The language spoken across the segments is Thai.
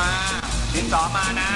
มาดินสอมานะ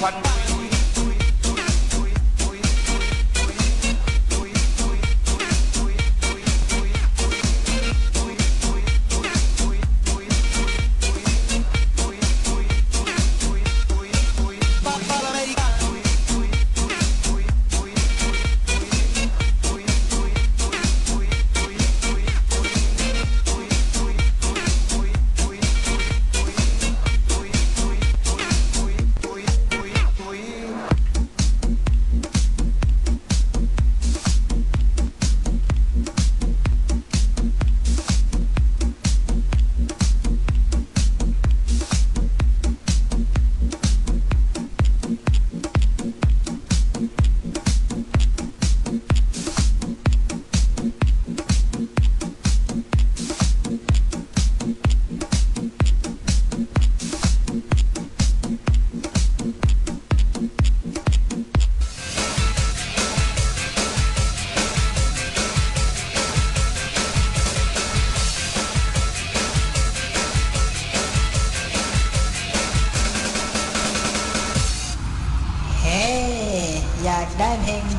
country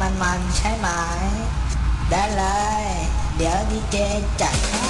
มันมันใช่ไหม ได้เลย เดี๋ยวดีเจจัดให้